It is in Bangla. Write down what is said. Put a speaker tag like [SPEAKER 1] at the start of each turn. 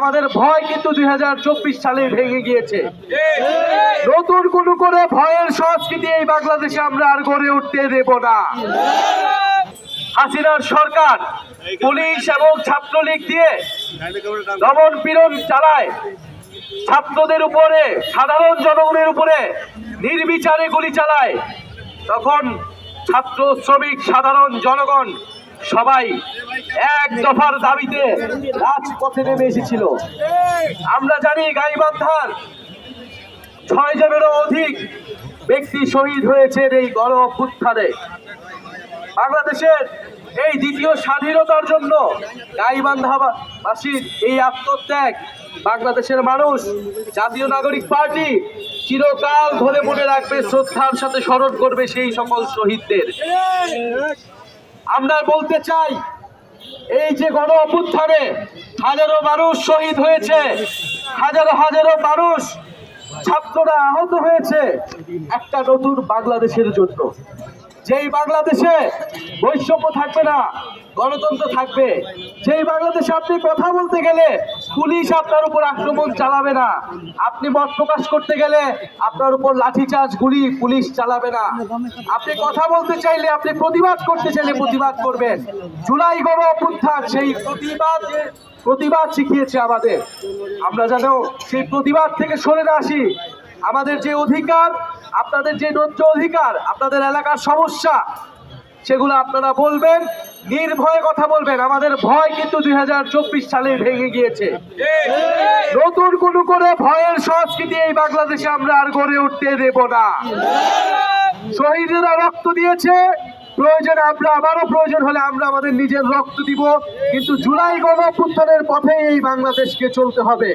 [SPEAKER 1] আমাদের ভয় কিন্তু দু হাজার চব্বিশ সালে ভেঙে গিয়েছে। নতুন কোন করে ভয়ের সংস্কৃতি এই বাংলাদেশে আমরা আর গড়ে উঠতে দেব না। হাসিনার সরকার পুলিশ এবং ছাত্রলীগ দিয়ে দমন পীড়ন চালায়। ছাত্রদের উপরে, সাধারণ জনগণের উপরে নির্বিচারে গুলি চালায়। তখন ছাত্র, শ্রমিক, সাধারণ জনগণ সবাই এক দফার দাবিতে রাজপথে নেমে এসেছিল। আমরা জানি গাইবান্ধার ছয় জনেরও অধিক ব্যক্তি শহীদ হয়েছে এই গণ অভ্যুত্থানে বাংলাদেশের এই দ্বিতীয় স্বাধীনতার জন্য গাইবান্ধাবাসীর এই আত্মত্যাগ, বাংলাদেশের মানুষ, জাতীয় নাগরিক পার্টি চিরকাল ধরে মনে রাখবে, শ্রদ্ধার সাথে স্মরণ করবে সেই সকল শহীদদের। আমরা বলতে চাই, এই যে গণ অভ্যুত্থানে হাজারো মানুষ শহীদ হয়েছে, হাজারো হাজারো মানুষ ছাত্ররা আহত হয়েছে, একটা নতুন বাংলাদেশের জন্য। যেই বাংলাদেশে বৈষম্য থাকবে না গণতন্ত্র থাকবে। সেই বাংলাদেশে আপনি কথা বলতে গেলে পুলিশ আপনার উপর আক্রমণ চালাবে না। আপনি মত প্রকাশ করতে গেলে আপনার উপর লাঠিচার্জ গুলি পুলিশ চালাবে না। আপনি কথা বলতে চাইলে আপনি প্রতিবাদ করতে চাইলে প্রতিবাদ করবেন। জুলাই গণ অভ্যুত্থান, সেই প্রতিবাদ প্রতিবাদ শিখিয়েছে আমাদের। আমরা যেন সেই প্রতিবাদ থেকে সরে না আসি। আমাদের যে অধিকার, আপনাদের যে ন্যায্য অধিকার, আপনাদের এলাকার সমস্যা, সেগুলো আপনারা বলবেন। নির্ভয়ে কথা বলবেন। আমাদের ভয় কিন্তু দুই হাজার চব্বিশ সালে ভেঙে গিয়েছে। নতুন কোন করে ভয়ের সংস্কৃতি এই বাংলাদেশে আমরা আর গড়ে উঠতে দেব না। শহীদেরা রক্ত দিয়েছে। প্রয়োজনে আমরা আবারও প্রয়োজন হলে আমরা আমাদের নিজের রক্ত দিব। কিন্তু জুলাই গণ পথে এই বাংলাদেশকে চলতে হবে।